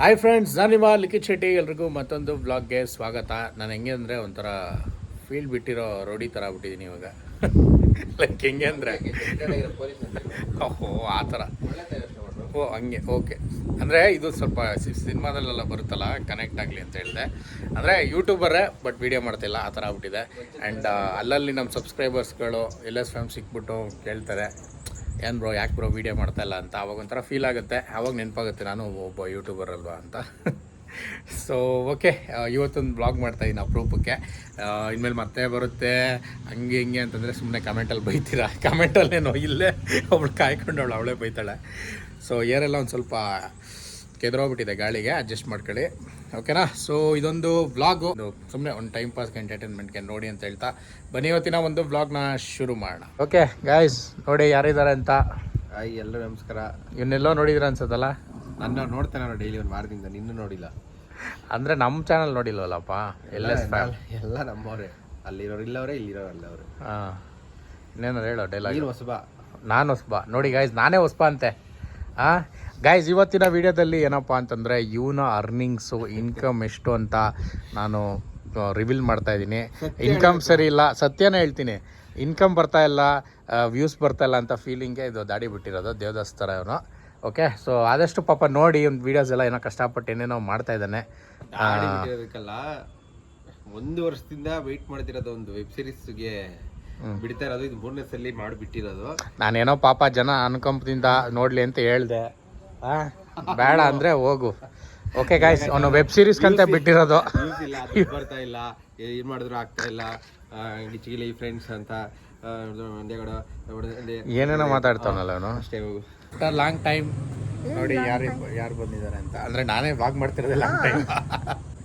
Hi friends ನಾನು ನಿಮ್ಮ ಲಿಖಿತ್ ಶೆಟ್ಟಿ. ಎಲ್ರಿಗೂ ಮತ್ತೊಂದು ಬ್ಲಾಗ್ಗೆ ಸ್ವಾಗತ. ನಾನು ಹೆಂಗೆ ಅಂದರೆ ಒಂಥರ ಫೀಲ್ಡ್ ಬಿಟ್ಟಿರೋ ರೋಡಿ ಥರ ಬಿಟ್ಟಿದ್ದೀನಿ ಇವಾಗ. ಲೈಕ್ ಹೆಂಗೆ ಅಂದರೆ? ಓಹೋ ಆ ಥರ ಓ ಹಂಗೆ ಓಕೆ. ಅಂದರೆ ಇದು ಸ್ವಲ್ಪ ಸಿನಿಮಾದಲ್ಲೆಲ್ಲ ಬರುತ್ತಲ್ಲ ಕನೆಕ್ಟ್ ಆಗಲಿ ಅಂತ ಹೇಳಿದೆ. ಅಂದರೆ ಯೂಟ್ಯೂಬರೇ ಬಟ್ ವೀಡಿಯೋ ಮಾಡ್ತಿಲ್ಲ ಆ ಥರ ಆಗ್ಬಿಟ್ಟಿದೆ. ಆ್ಯಂಡ್ ಅಲ್ಲಲ್ಲಿ ನಮ್ಮ ಸಬ್ಸ್ಕ್ರೈಬರ್ಸ್ಗಳು ಎಲ್ಲ ಫ್ಯಾಮ್ ಸಿಕ್ಬಿಟ್ಟು ಕೇಳ್ತಾರೆ. ಏನು ಬ್ರೋ ಯಾಕೆ ಬ್ರೋ ವೀಡಿಯೋ ಮಾಡ್ತಾ ಇಲ್ಲ ಅಂತ ಅವಾಗ ಒಂಥರ ಫೀಲ್ ಆಗುತ್ತೆ. ಅವಾಗ ನೆನಪಾಗುತ್ತೆ ನಾನು ಒಬ್ಬ ಯೂಟ್ಯೂಬರ್ ಅಲ್ವಾ ಅಂತ. ಸೊ ಓಕೆ ಇವತ್ತೊಂದು ಬ್ಲಾಗ್ ಮಾಡ್ತಾಯಿದ್ದೀನಿ ಅಪರೂಪಕ್ಕೆ ಇನ್ಮೇಲೆ ಮತ್ತೆ ಬರುತ್ತೆ. ಹಂಗೆ ಹಿಂಗೆ ಅಂತಂದರೆ ಸುಮ್ಮನೆ ಕಮೆಂಟಲ್ಲಿ ಬೈತೀರಾ? ಕಮೆಂಟಲ್ಲೇನೋ ಇಲ್ಲೇ ಅವಳು ಕಾಯ್ಕೊಂಡವಳು, ಅವಳೇ ಬೈತಾಳೆ. ಸೊ ಏರೆಲ್ಲ ಒಂದು ಸ್ವಲ್ಪ ಕೆದರೋಗ್ಬಿಟ್ಟಿದೆ ಗಾಳಿಗೆ ಅಡ್ಜಸ್ಟ್ ಮಾಡ್ಕೊಳ್ಳಿ. ಓಕೆನಾ ಸೊ ಇದೊಂದು ವ್ಲಾಗು ಸುಮ್ಮನೆ ಒಂದು ಟೈಮ್ ಪಾಸ್ಗೆ ಎಂಟರ್ಟೈನ್ಮೆಂಟ್ಗೆ ನೋಡಿ ಅಂತ ಹೇಳ್ತಾ ಬನ್ನಿ ಇವತ್ತಿನ ಒಂದು ವ್ಲಾಗ್ನ ಶುರು ಮಾಡೋಣ. ಓಕೆ ಗಾಯ್ಸ್ ನೋಡಿ ಯಾರಿದ್ದಾರೆ ಅಂತ. ಹಾಯ್ ಎಲ್ಲರೂ ನಮಸ್ಕಾರ. ಇವನ್ನೆಲ್ಲೋ ನೋಡಿದ್ರ ಅನ್ಸತ್ತಲ್ಲ? ನನ್ನ ನೋಡ್ತೇನೆ ನಾನು ಡೈಲಿ ಒಂದು ವಾರದಿಂದ ನಿನ್ನ ನೋಡಿಲ್ಲ. ಅಂದರೆ ನಮ್ಮ ಚಾನಲ್ ನೋಡಿಲ್ವಲ್ಲಪ್ಪ? ಎಲ್ಲ ಎಲ್ಲ ನಮ್ಮವರೇ. ಅಲ್ಲಿರೋರು ಇಲ್ಲವರೇ ಇಲ್ಲಿರೋರು ಅಲ್ಲವ್ರೆ. ಹಾಂ. ಇನ್ನೇನಾರು ಹೇಳೋ ಡೈಲಾಗ್ ನೀನು ಹೊಸಬ. ನಾನು ಹೊಸಬ. ನೋಡಿ ಗಾಯ್ಸ್ ನಾನೇ ಹೊಸಬ ಅಂತೆ. ಆ? ಗಾಯ್ಸ್ ಇವತ್ತಿನ ವಿಡಿಯೋದಲ್ಲಿ ಏನಪ್ಪ ಅಂತಂದರೆ ಇವನ ಅರ್ನಿಂಗ್ಸು ಇನ್ಕಮ್ ಎಷ್ಟು ಅಂತ ನಾನು ರಿವೀಲ್ ಮಾಡ್ತಾ ಇದ್ದೀನಿ. ಇನ್ಕಮ್ ಸರಿ ಇಲ್ಲ. ಸತ್ಯನೇ ಹೇಳ್ತೀನಿ. ಇನ್ಕಮ್ ಬರ್ತಾ ಇಲ್ಲ ವ್ಯೂಸ್ ಬರ್ತಾ ಇಲ್ಲ ಅಂತ ಫೀಲಿಂಗೆ ಇದು ದಾಡಿ ಬಿಟ್ಟಿರೋದು ದೇವದಾಸ್ ಥರ ಇವನು. ಓಕೆ ಸೊ ಆದಷ್ಟು ಪಾಪ ನೋಡಿ ಒಂದು ವೀಡಿಯೋಸ್ ಎಲ್ಲ ಏನೋ ಕಷ್ಟಪಟ್ಟು ಏನೇನೋ ಮಾಡ್ತಾ ಇದ್ದಾನೆ. ಒಂದು ವರ್ಷದಿಂದ ವೆಯ್ಟ್ ಮಾಡ್ತಿರೋದು ಒಂದು ವೆಬ್ ಸೀರೀಸ್ಗೆ ಬಿಡ್ತಾ ಇರೋದು ಇದು ಮೂರನೇ ಸಲ ಮಾಡಿಬಿಟ್ಟಿರೋದು. ನಾನೇನೋ ಪಾಪ ಜನ ಅನುಕಂಪದಿಂದ ನೋಡಲಿ ಅಂತ ಹೇಳ್ದೆ. ಬೇಡ ಅಂದ್ರೆ ಹೋಗು. ಓಕೆ ಗಾಯ್ಸ್ ಅವನು ವೆಬ್ ಸೀರೀಸ್ ಕಂತ ಬಿಟ್ಟಿರೋದು. ಬರ್ತಾ ಇಲ್ಲ ಏನ್ ಮಾಡಿದ್ರು ಆಗ್ತಾ ಇಲ್ಲ. ಗಿಚ್ಚಿಗಿಲಿ ಫ್ರೆಂಡ್ಸ್ ಅಂತ ಏನೇನೋ ಮಾತಾಡ್ತಾವನಲ್ಲ ಅವನು? ಅಷ್ಟೇ ಹೋಗು. ಲಾಂಗ್ ಟೈಮ್ ನೋಡಿ ಯಾರು ಯಾರು ಬಂದಿದ್ದಾರೆ ಅಂತ. ಅಂದರೆ ನಾನೇ ವ್ಲಾಗ್ ಮಾಡ್ತಿರೋದೇ ಲಾಂಗ್ ಟೈಮ್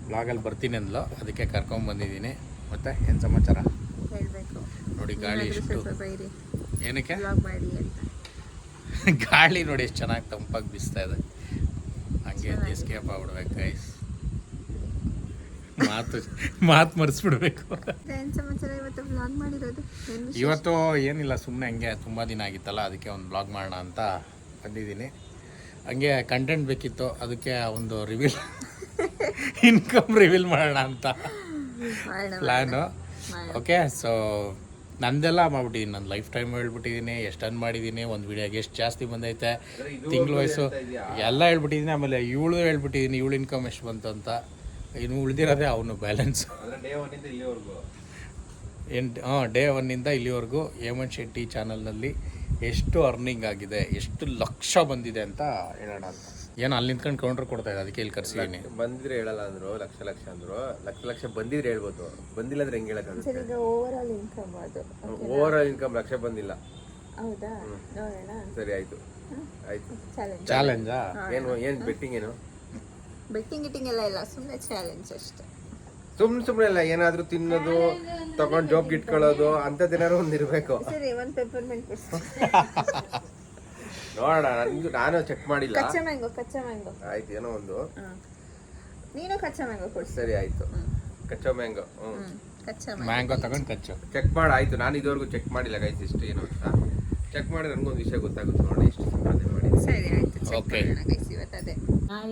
ವ್ಲಾಗಲ್ಲಿ ಬರ್ತೀನಿ ಅಂದ್ಲು. ಅದಕ್ಕೆ ಕರ್ಕೊಂಡ್ ಬಂದಿದ್ದೀನಿ. ಮತ್ತೆ ಏನು ಸಮಾಚಾರ? ಹೇಳ್ಬೇಕು. ನೋಡಿ ಗಾಳಿ ಎಷ್ಟು ಏನಕ್ಕೆ? ಬ್ಲಾಗ್ ಮಾಡಿ ಅಂತ. ಗಾಳಿ ನೋಡಿ ಎಷ್ಟು ಚೆನ್ನಾಗಿ ತಂಪಾಗಿ ಬೀಸ್ತಾ ಇದೆ. ಹಂಗೆ ಎಸ್ಕೇಪ್ ಆಗ್ಬಿಡ್ಬೇಕು ಗೈಸ್ ಮಾತು ಮಾತು ಮರೆಸ್ಬಿಡ್ಬೇಕು. ಇವತ್ತು ಬ್ಲಾಗ್ ಮಾಡಿರೋದು? ಇವತ್ತು ಏನಿಲ್ಲ ಸುಮ್ಮನೆ ಹಂಗೆ ತುಂಬ ದಿನ ಆಗಿತ್ತಲ್ಲ ಅದಕ್ಕೆ ಒಂದು ಬ್ಲಾಗ್ ಮಾಡೋಣ ಅಂತ ಬಂದಿದ್ದೀನಿ. ಹಂಗೆ ಕಂಟೆಂಟ್ ಬೇಕಿತ್ತು ಅದಕ್ಕೆ ಒಂದು ರಿವೀಲ್ ಇನ್ಕಮ್ ರಿವೀಲ್ ಮಾಡೋಣ ಅಂತ ಪ್ಲ್ಯಾನು ಓಕೆ ಸೊ ನಂದೆಲ್ಲ ಮಾಡ್ಬಿಟ್ಟಿದ್ದೀನಿ ನನ್ನ ಲೈಫ್ ಟೈಮ್ ಹೇಳ್ಬಿಟ್ಟಿದ್ದೀನಿ ಎಷ್ಟು ಅನ್ ಮಾಡಿದ್ದೀನಿ ಒಂದು ವಿಡಿಯೋಗೆ ಎಷ್ಟು ಜಾಸ್ತಿ ಬಂದೈತೆ ತಿಂಗ್ಳ ವಯಸ್ಸು ಎಲ್ಲ ಹೇಳ್ಬಿಟ್ಟಿದ್ದೀನಿ ಆಮೇಲೆ ಇವಳು ಹೇಳ್ಬಿಟ್ಟಿದ್ದೀನಿ ಇವಳು ಇನ್ಕಮ್ ಎಷ್ಟು ಬಂತು ಅಂತ ಇನ್ನು ಉಳಿದಿರೋದೇ ಅವನು ಬ್ಯಾಲೆನ್ಸ್ ಎಂಟು ಹಾಂ ಡೇ ಒನ್ನಿಂದ ಇಲ್ಲಿವರೆಗೂ ಹೇಮಂತ್ ಶೆಟ್ಟಿ ಚಾನಲ್ನಲ್ಲಿ ಎಷ್ಟು ಅರ್ನಿಂಗ್ ಆಗಿದೆ ಎಷ್ಟು ಲಕ್ಷ ಬಂದಿದೆ ಅಂತ ಹೇಳೋಣ ಅಂತ. ಏನು ಅಲ್ಲಿ ನಿಂತ್ಕೊಂಡು ಕೌಂಟರ್ ಕೊಡ್ತಾ ಇದೆ ಅದಕ್ಕೆ ಇಲ್ಲಿ ಕರ್ಸಿದ್ದೀನಿ ಬಂದಿದ್ರೆ ಹೇಳಲ್ಲ ಅಂದ್ರು ಲಕ್ಷ ಲಕ್ಷ ಅಂದ್ರು. ಲಕ್ಷ ಲಕ್ಷ ಬಂದಿದ್ರೆ ಹೇಳ್ಬೋದು. ಬಂದಿಲ್ಲ ಅಂದ್ರೆ ಹೆಂಗ್ ಹೇಳಕ್ಕಾಗುತ್ತೆ? ಸರಿ ಈಗ ಓವರ್ ಆಲ್ ಇನ್ಕಮ್ ಅದು ಓವರ್ ಆಲ್ ಇನ್ಕಮ್ ಲಕ್ಷ ಬಂದಿಲ್ಲ. ಹೌದಾ? ನೋಡೋಣ. ಸರಿ ಆಯ್ತು. ಆಯ್ತು. ಚಾಲೆಂಜ್ ಚಾಲೆಂಜಾ ಏನು ಏನ್ ಬೆಟ್ಟಿಂಗ್ ಏನು? ಬೆಟ್ಟಿಂಗ್ ಗಿಟ್ಟಿಂಗ್ ಎಲ್ಲ ಇಲ್ಲ ಸುಮ್ಮನೆ ಚಾಲೆಂಜ್ ಅಷ್ಟೇ. ಸುಮ್ ಸುಮ್ನೆ ಇಲ್ಲ ಏನಾದ್ರೂ ತಿನ್ನೋದು ತಗೊಂಡ್ ಜಾಬ್ ಇಟ್ಕೊಳ್ಳೋದು ಅಂತ ಒಂದ್ ಇರ್ಬೇಕು. ಸರಿ ಒಂದು ಪೆಪ್ಪರ್ಮೆಂಟ್ ಕೊಡ್ಸಿ. ನೋಡೋಣ ನಾನು ಚೆಕ್ ಮಾಡಿಲ್ಲ. ಕಚ್ಚಾ ಮ್ಯಾಂಗೋ ಕಚ್ಚಾ ಮ್ಯಾಂಗೋ ಆಯ್ತು ಏನೋ ಒಂದು. ನೀನು ಕಚ್ಚಾ ಮ್ಯಾಂಗೋ ಕೊಡ್ಸಿ ಸರಿ ಆಯ್ತು. ಕಚ್ಚಾ ಮ್ಯಾಂಗೋ ಹ್ಞೂ ಕಚ್ಚಾ ಮ್ಯಾಂಗೋ ತಗೊಂಡು ಕಚ್ಚು. ಚೆಕ್ ಮಾಡಿ ಆಯ್ತು. ನಾನು ಇದುವರೆಗೂ ಚೆಕ್ ಮಾಡಿಲ್ಲ ಗೈಸ್ ಇಷ್ಟು ಏನೋ ಅಂತ. ಚೆಕ್ ಮಾಡಿ ನನ್ಗೊಂದು ವಿಷಯ ಗೊತ್ತಾಗುತ್ತೆ ನೋಡಿ ಎಷ್ಟು ಸಂಪಾದನೆ ಮಾಡಿ. ಸರಿ ಆಯ್ತು. Check Okay. ಮಾಡೋಣ ಗೈಸ್ ಇವತ್ತು ಅದೇ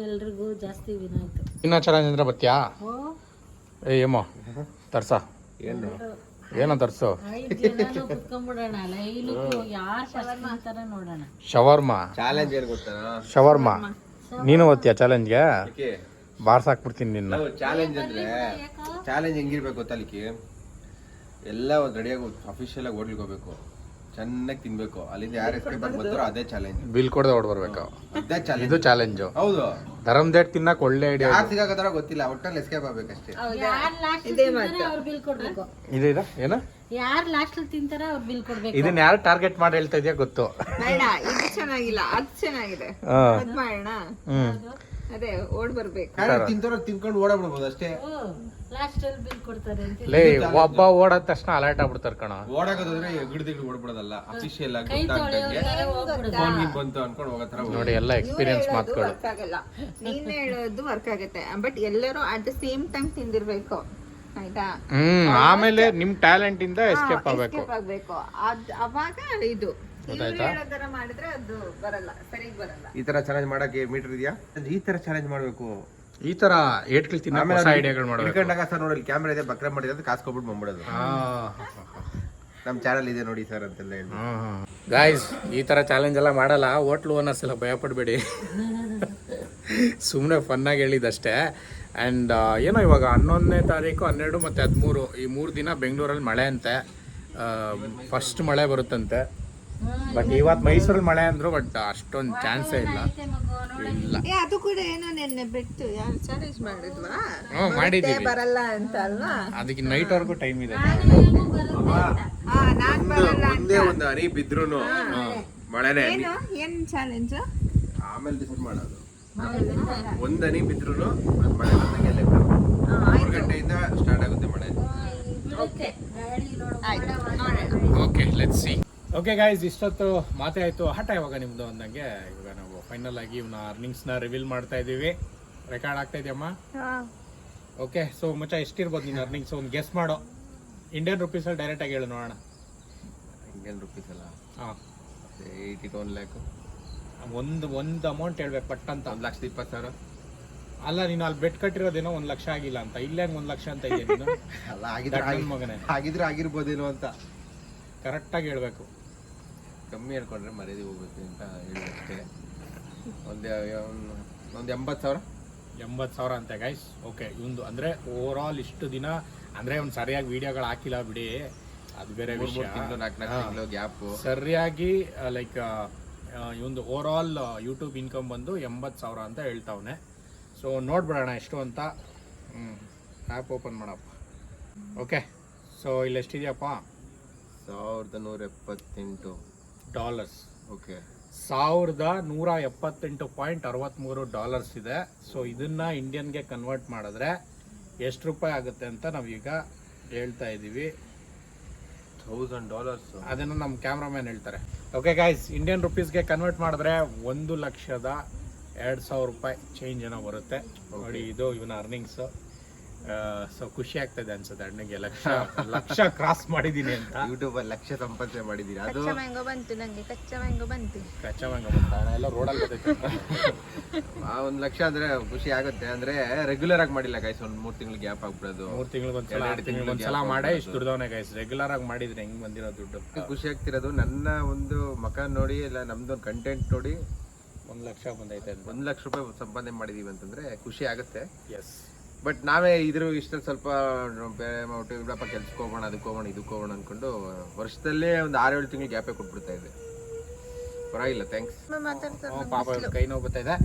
ಎಲ್ರಿಗೂ ಜಾಸ್ತಿ ವಿನಾಯ್ತು ಇನ್ನೂ ಇನ್ನ ಚೆನ್ನಾಗಿ ಬರ್ತೀಯಾ ಏ ಏಮೋ ತರ್ಸ. ಏನು? ಏನೋ ತರ್ಸು ಐದು ಜನನು ಕುತ್ಕೊಂಡ್ಬಿಡೋಣ ಲೈಲು ಯಾರು ಫಸ್ಟ್ ಅಂತಾರ ನೋಡೋಣ. ಶವರ್ಮ. ಚಾಲೆಂಜ್ಗೆ ಗೊತ್ತಾ ಶವರ್ಮ. ನೀನು ಓದ್ತೀಯ ಚಾಲೆಂಜ್ಗೆ ಬಾರ್ಸಾಕ್ಬಿಡ್ತೀನಿ ನಿನ್ನ. ಚಾಲೆಂಜ್ ಅಂದ್ರೆ ಚಾಲೆಂಜ್ ಹೆಂಗಿರ್ಬೇಕು ಗೊತ್ತಲಿಕ್ಕೆ ಎಲ್ಲ ಒಂದು ರೆಡಿಯಾಗಿ ಅಫಿಷಿಯಲ್ ಆಗಿ ಓಡ್ಲಿಕ್ಕೆ ಹೋಗ್ಬೇಕು. ಚೆನ್ನಾಗಿ ತಿನ್ಬೇಕು. ಅಲ್ಲಿಂದ ಯಾರು ಎಸ್ಕೇಪ್ ಆಗಿ ಬರ್ತಾರೋ ಅದೇ ಚಾಲೆಂಜ್ ಬಿಲ್ ಕೊಡದೆ ಹೊಡ್ಬರ್ಬೇಕು ಅದೇ ಚಾಲೆಂಜ್ ಇದು ಚಾಲೆಂಜ್ ಹೌದು. ಧರಮ್ ದೇಟ್ ತಿನ್ನಕ್ ಒಳ್ಳೆ ಐಡಿಯಾ ಯಾರು ಸಿಗಾಕತ್ತಾರ ಗೊತ್ತಿಲ್ಲ. ಒಟ್ಟಲ್ಲಿ ಎಸ್ಕೇಪ್ ಆಗ್ಬೇಕಷ್ಟೇ. ಯಾರು ಲಾಸ್ಟ್ ತಿಂತಾರೆ ಅವ್ರು ಬಿಲ್ ಕೊಡ್ಬೇಕು. ಇದು ಇದೆ. ಏನು? ಯಾರು ಲಾಸ್ಟ್ ತಿಂತಾರ ಅವ್ರು ಬಿಲ್ ಕೊಡ್ಬೇಕು. ಇದನ್ನ ಯಾರು ಟಾರ್ಗೆಟ್ ಮಾಡಿ ಹೇಳ್ತಾ ಇದೆಯಾ ಗೊತ್ತು? ಬೇಡ ಇದು ಚೆನ್ನಾಗಿಲ್ಲ. ಅದು ಚೆನ್ನಾಗಿದೆ. ಹಾ. ಅದ್ ಮಾಡೋಣ. ಹ್ಮ್. ಅದೇ ಓಡ್ ಬರ್ಬೇಕು. ತಿಂತಾರೋ ತಿನ್ಕೊಂಡು ಓಡಾಡ್ಬಿಡ್ಬೋದು ಅಷ್ಟೇ. ಲಾಸ್ಟ್ ಅಲ್ಲಿ ಬಿಲ್ ಕೊಡ್ತಾರೆ ಅಂತ ಲೇ ಒಬ್ಬ ಓಡದ ತಕ್ಷಣ ಅಲರ್ಟ್ ಆಗ್ಬಿಡ್ತಾರ ಕಣ. ಓಡಾಗೋದಂದ್ರೆ ಗಿಡದಿಗಳು ಓಡ್ಬಿಡೋದಲ್ಲ. ಅಫಿಷಿಯಲ್ ಆಗಿ ಫೋನ್ ಬಂತು ಅನ್ಕೊಂಡು ಹೋಗತ್ತರ ನೋಡಿ ಎಲ್ಲ ಎಕ್ಸ್ಪೀರಿಯನ್ಸ್ ಮಾತುಗಳು. ನೀನ್ ಹೇಳೋದು ವರ್ಕ್ ಆಗುತ್ತೆ ಬಟ್ ಎಲ್ಲರೂ ಅಟ್ ದ ಸೇಮ್ ಟೈಮ್ ತಿಂದಿರ್ಬೇಕು. ಆಯ್ತಾ? ಹ್ಮ್ ಆಮೇಲೆ ನಿಮ್ ಟ್ಯಾಲೆಂಟ್ ಇಂದ ಎಸ್ಕೇಪ್ ಆಗ್ಬೇಕು. ಅವಾಗ ಇದು. ಗೊತ್ತಾಯ್ತಾ? ಹೇಳೋ ಮಾಡಿದ್ರೆ ಅದು ಬರಲ್ಲ ಸರಿಗ್ ಬರಲ್ಲ. ಈ ತರ ಚಾಲೆಂಜ್ ಮಾಡಕ್ಕೆ ಮೀಟರ್ ಇದೆಯಾ? ಈ ತರ ಚಾಲೆಂಜ್ ಮಾಡಬೇಕು. ಈ ತರ ಏಟ್ಗಳು ತಿನ್ನ ಹೊಸ ಐಡಿಯಾಗಳು ಮಾಡಬೇಕು. ಹಿಡ್ಕೊಂಡಾಗ ಸರ್ ನೋಡಿ ಕ್ಯಾಮ್ರಾ ಇದೆ ಬಕ್ರೆ ಮಾಡಿದೆ ಅಂತ ಕಾಸ್ಕೊಬಿಟ್ಟು ಬಂದ್ಬಿಡೋದು. ನಮ್ಮ ಚಾನಲ್ ಇದೆ ನೋಡಿ ಸರ್ ಅಂತೆಲ್ಲ ಹೇಳಿ ಗಾಯ್ಸ್ ಈ ತರ ಚಾಲೆಂಜ್ ಎಲ್ಲ ಮಾಡಲ್ಲ ಹೋಟ್ಲು ಓನರ್ಸ್ ಎಲ್ಲ ಭಯಪಡಬೇಡಿ. ಸುಮ್ಮನೆ ಫನ್ನಾಗಿ ಹೇಳಿದಷ್ಟೇ. ಆ್ಯಂಡ್ ಏನೋ ಇವಾಗ ಹನ್ನೊಂದನೇ ತಾರೀಕು ಹನ್ನೆರಡು ಮತ್ತು ಹದಿಮೂರು ಈ ಮೂರು ದಿನ ಬೆಂಗಳೂರಲ್ಲಿ ಮಳೆ ಅಂತೆ. ಫಸ್ಟ್ ಮಳೆ ಬರುತ್ತಂತೆ. ಬಟ್ ಇವತ್ತು ಮೈಸೂರಲ್ಲಿ ಮಳೆ ಅಂದ್ರು ಬಟ್ ಅಷ್ಟೊಂದು ಚಾನ್ಸೇ ಇಲ್ಲ. ಇಲ್ಲ. ಏ ಅದು ಕೂಡ ಏನೋ ನಿನ್ನೆ ಬಿಟ್ಟು ಯಾರು ಚಾಲೆಂಜ್ ಮಾಡಿದ್ವಾ? ಹ್ಞೂ ಮಾಡಿದ್ದೀವಿ. ಬರಲ್ಲ ಅಂತ ಅಲ್ವಾ? ಅದಕ್ಕೆ ನೈಟ್ವರೆಗೂ ಟೈಮ್ ಇದೆ. ನಾನ್ ಬರಲ್ಲ ಅಂತ. ಒಂದೇ ಒಂದು ಹನಿ ಬಿದ್ರೂನು ಮಳೆನೇ ಏನು? ಏನ್ ಚಾಲೆಂಜ್ ಆಮೇಲೆ ಡಿಸೈಡ್ ಮಾಡೋದು. ಒಂದು ಹನಿ ಬಿದ್ರು ಅದ್ ಮಳೆ ಬಂದಂಗೆ ಲೆಕ್ಕ ಗಂಟೆಯಿಂದ ಸ್ಟಾರ್ಟ್ ಆಗುತ್ತೆ ಮಳೆ. Okay. Let see okay guys ಇಷ್ಟೊತ್ತು ಮಾತೇ ಆಯಿತು ಹಠ ಇವಾಗ ನಿಮ್ಮದು ಅಂದಂಗೆ. ಇವಾಗ ನಾವು ಫೈನಲ್ ಆಗಿ ಇವನ್ನ ಅರ್ನಿಂಗ್ಸ್ನ ರಿವೀಲ್ ಮಾಡ್ತಾ ಇದ್ದೀವಿ. ರೆಕಾರ್ಡ್ ಆಗ್ತಾ ಇದೆಯಮ್ಮ ಓಕೆ ಸೊ ಮಚ್ಚ ಎಷ್ಟಿರ್ಬೋದು ನಿನ್ನ ಅರ್ನಿಂಗ್ಸ್ ಒಂದು ಗೆಸ್ ಮಾಡೋ. ಇಂಡಿಯನ್ ರುಪೀಸಲ್ಲಿ ಡೈರೆಕ್ಟಾಗಿ ಹೇಳು ನೋಡೋಣ. ಇಂಡಿಯನ್ ರುಪೀಸ್ ಅಲ್ಲ? ಹಾಂ. ಏಯ್ಟಿ ಟು ಒನ್ ಲ್ಯಾಕ್ ಒಂದು ಒಂದು ಅಮೌಂಟ್ ಹೇಳ್ಬೇಕು ಪಟ್ ಅಂತ ಒಂದ್ ಲಕ್ಷದ ಇಪ್ಪತ್ತು ಸಾವಿರ? ಅಲ್ಲ ನೀನು ಅಲ್ಲಿ ಬೆಟ್ ಕಟ್ಟಿರೋದೇನೋ ಒಂದು ಲಕ್ಷ ಆಗಿಲ್ಲ ಅಂತ. ಇಲ್ಲೇ ಒಂದು ಲಕ್ಷ ಅಂತ ಇದೆ ನೀನು? ಅಲ್ಲ ಆಗಿದ್ರೆ ಮಗನೇ. ಆಗಿದ್ರೆ ಆಗಿರ್ಬೋದೇನೋ ಅಂತ. ಕರೆಕ್ಟಾಗಿ ಹೇಳ್ಬೇಕು. ಕಮ್ಮಿ ಹೇಳ್ಕೊಂಡ್ರೆ ಮರ್ಯಾದೆ ಹೋಗುತ್ತೆ ಅಂತ ಹೇಳಿದಷ್ಟೇ ಒಂದು ಒಂದು ಎಂಬತ್ತು ಸಾವಿರ? ಎಂಬತ್ತು ಸಾವಿರ ಅಂತೆ ಗೈಸ್ ಓಕೆ ಇವಂದು ಅಂದರೆ ಓವರ್ ಆಲ್ ಇಷ್ಟು ದಿನ ಅಂದರೆ ಒಂದು ಸರಿಯಾಗಿ ವಿಡಿಯೋಗಳು ಹಾಕಿಲ್ಲ ಬಿಡಿ. ಅದು ಬೇರೆ ವಿಷಯ. ಗ್ಯಾಪ್. ಸರಿಯಾಗಿ ಲೈಕ್ ಇವಂದು ಓವರ್ ಆಲ್ ಯೂಟ್ಯೂಬ್ ಇನ್ಕಮ್ ಬಂದು ಎಂಬತ್ತು ಸಾವಿರ ಅಂತ ಹೇಳ್ತಾವನೆ. ಸೊ ನೋಡ್ಬಿಡೋಣ ಎಷ್ಟು ಅಂತ. ಹ್ಞೂ ಆ್ಯಪ್ ಓಪನ್ ಮಾಡಪ್ಪ. ಓಕೆ ಸೊ ಇಲ್ಲಿ ಎಷ್ಟಿದೆಯಪ್ಪ ಸಾವಿರದ ನೂರ ಎಪ್ಪತ್ತೆಂಟು. ಡಾಲರ್ಸ್ ಓಕೆ ಸಾವಿರದ ನೂರ ಎಪ್ಪತ್ತೆಂಟು ಪಾಯಿಂಟ್ ಅರವತ್ತ್ಮೂರು ಡಾಲರ್ಸ್ ಇದೆ. ಸೊ ಇದನ್ನ ಇಂಡಿಯನ್ಗೆ ಕನ್ವರ್ಟ್ ಮಾಡಿದ್ರೆ ಎಷ್ಟು ರೂಪಾಯಿ ಆಗುತ್ತೆ ಅಂತ ನಾವೀಗ ಹೇಳ್ತಾ ಇದ್ದೀವಿ. ಥೌಸಂಡ್ ಡಾಲರ್ಸ್ ಅದನ್ನು ನಮ್ಮ ಕ್ಯಾಮ್ರಾಮ್ಯಾನ್ ಹೇಳ್ತಾರೆ. ಓಕೆ ಗಾಯ್ಸ್ ಇಂಡಿಯನ್ ರುಪೀಸ್ಗೆ ಕನ್ವರ್ಟ್ ಮಾಡಿದ್ರೆ ಒಂದು ಲಕ್ಷದ ಎರಡು ಸಾವಿರ ರೂಪಾಯಿ ಚೇಂಜ್ ಏನೋ ಬರುತ್ತೆ. ನೋಡಿ ಇದು ಇವನ ಅರ್ನಿಂಗ್ಸ್ ಸೊ ಖುಷಿ ಆಗ್ತದೆ ಅನ್ಸುತ್ತೆ ಅಣ್ಣಗೆ ಲಕ್ಷ ಲಕ್ಷ ಕ್ರಾಸ್ ಮಾಡಿದೀನಿ ಅಂತ. ಯೂಟ್ಯೂಬ್ ಅಲ್ಲಿ ಲಕ್ಷ ಸಂಪಾದನೆ ಮಾಡಿದೀನಿ ಅದು ಕಚ್ಚಾ ಮ್ಯಾಂಗೋ ಬಂತು ನಂಗೆ ಕಚ್ಚಾ ಮ್ಯಾಂಗೋ ಬಂತು. ಕಚ್ಚಾ ಮ್ಯಾಂಗೋ ಬಂತ? ಅಣ್ಣ ಎಲ್ಲ ರೋಡಲ್ಲಿ ಆ ಒಂದ್ ಲಕ್ಷ ಅಂದ್ರೆ ಖುಷಿ ಆಗುತ್ತೆ. ಅಂದ್ರೆ ರೆಗ್ಯುಲರ್ ಆಗಿ ಮಾಡಿಲ್ಲ ಗೈಸ್ ಒಂದ್ ಮೂರ್ ತಿಂಗಳು ಗ್ಯಾಪ್ ಆಗ್ಬಿಡೋದು. ಮೂರು ತಿಂಗಳಿಗೊಂದ್ಸಲ ಆರು ಸಲ ಮಾಡೇ ಇಷ್ಟು ದುಡ್ದವನೆ ಗೈಸ್ ರೆಗ್ಯುಲರ್ ಆಗಿ ಮಾಡಿದ್ರೆ ಹೆಂಗ್ ಬಂದಿರೋ ದುಡ್ಡು? ಖುಷಿ ಆಗ್ತಿರೋದು. ನನ್ನ ಒಂದು ಮಕ ನೋಡಿ ಇಲ್ಲ ನಮ್ದು ಒಂದು ಕಂಟೆಂಟ್ ನೋಡಿ ಒಂದು ಲಕ್ಷ ಬಂದೈತೆ ಅಂತ. ಒಂದ್ ಲಕ್ಷ ರೂಪಾಯಿ ಸಂಪಾದನೆ ಮಾಡಿದೀವಿ ಅಂತಂದ್ರೆ ಖುಷಿ ಆಗುತ್ತೆ. ಎಸ್ ಬಟ್ ನಾವೇ ಇದ್ರ ಇಷ್ಟಲ್ಲಿ ಸ್ವಲ್ಪ ಬೇರೆ ಬಿಡಪ್ಪ ಕೆಲ್ಸಕ್ಕೆ ಹೋಗೋಣ ಅದಕ್ಕೆ ಹೋಗೋಣ ಇದಕ್ಕೆ ಹೋಗೋಣ ಅನ್ಕೊಂಡು ವರ್ಷದಲ್ಲೇ ಒಂದು ಆರು ಏಳು ತಿಂಗಳು ಗ್ಯಾಪೇ ಕೊಟ್ಬಿಡ್ತಾ ಇದೆ ಪರವಾಗಿಲ್ಲ ಥ್ಯಾಂಕ್ಸ್ ಪಾಪ ಕೈ ನೋವು ಬರ್ತಾ ಇದೆ.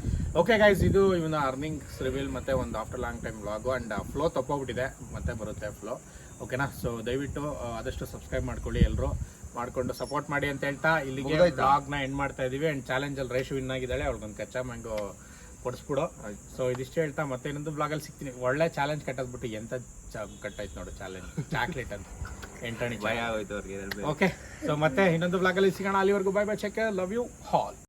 ಓಕೆ ಗೈಸ್ ಇದು ಇವನ ಅರ್ನಿಂಗ್ಸ್ ರಿವೀಲ್ ಮತ್ತೆ ಒಂದು after long time vlog and flow ತಪ್ಪೋಗ್ಬಿಟ್ಟಿದೆ. ಮತ್ತೆ ಬರುತ್ತೆ ಫ್ಲೋ ಓಕೆನಾ ಸೊ ದಯವಿಟ್ಟು ಆದಷ್ಟು ಸಬ್ಸ್ಕ್ರೈಬ್ ಮಾಡ್ಕೊಳ್ಳಿ ಎಲ್ಲರೂ ಮಾಡ್ಕೊಂಡು ಸಪೋರ್ಟ್ ಮಾಡಿ ಅಂತ ಹೇಳ್ತಾ ಇಲ್ಲಿಗೆ ಬ್ಲಾಗ್ನ ಎಂಡ್ ಮಾಡ್ತಾ ಇದೀವಿ. ಅಂಡ್ ಚಾಲೆಂಜಲ್ಲಿ ರೇಷು ವಿನ್ ಆಗಿದ್ದಾಳೆ. ಅವ್ಳಿಗೊಂದು ಕಚ್ಚಾ ಮ್ಯಾಂಗೋ ಕೊಡಿಸ್ಬಿಡು. ಸೊ ಇದಿಷ್ಟು ಹೇಳ್ತಾ ಮತ್ತೆ ಇನ್ನೊಂದು ಬ್ಲಾಗಲ್ಲಿ ಸಿಗ್ತೀನಿ. ಒಳ್ಳೆ ಚಾಲೆಂಜ್ ಕಟ್ಟದ್ಬಿಟ್ಟು ಎಂತ ಕಟ್ಟಾಯ್ತು ನೋಡು ಚಾಲೆಂಜ್ ಚಾಕ್ಲೇಟ್ ಅಂತ. ಎಂಟಣಿ ಭಯ ಆಗೋಯ್ತು ಅವ್ರಿಗೆ. ಓಕೆ ಸೊ ಮತ್ತೆ ಇನ್ನೊಂದು ಬ್ಲಾಗಲ್ಲಿ ಸಿಗೋಣ. ಅಲ್ಲಿವರೆಗೂ bye bye check love you all